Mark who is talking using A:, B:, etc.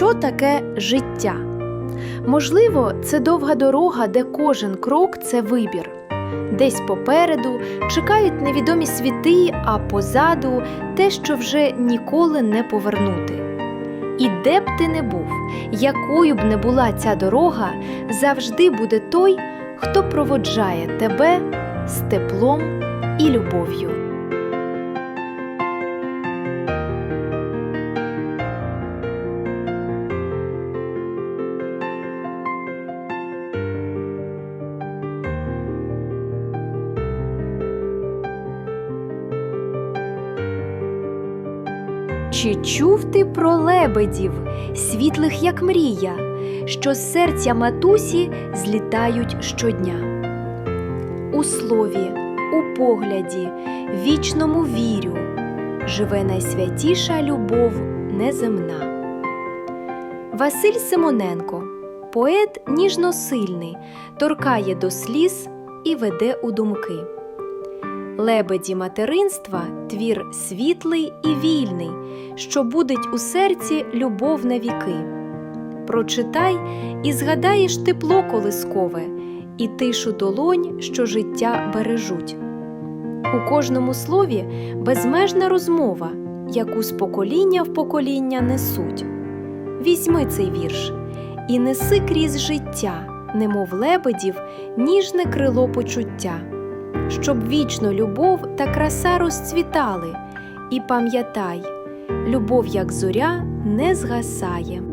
A: що таке життя. Можливо, це довга дорога, де кожен крок це вибір. Десь попереду чекають невідомі світи, а позаду те, що вже ніколи не повернути. І де б ти не був, якою б не була ця дорога, завжди буде той, хто проводжає тебе з теплом і любов'ю. Чи чув ти про лебедів, світлих як мрія, що з серця матусі злітають щодня? У слові, у погляді, вічному вірю, живе найсвятіша любов неземна. Василь Симоненко, поет ніжносильний, торкає до сліз і веде у думки. Лебеді материнства твір світлий і вільний, що будить у серці любов на віки. Прочитай і згадаєш тепло колискове, і тишу долонь, що життя бережуть. У кожному слові безмежна розмова, яку з покоління в покоління несуть. Візьми цей вірш і неси крізь життя, немов лебедів, ніжне крило почуття щоб вічно любов та краса розцвітали. І пам'ятай, любов, як зоря, не згасає.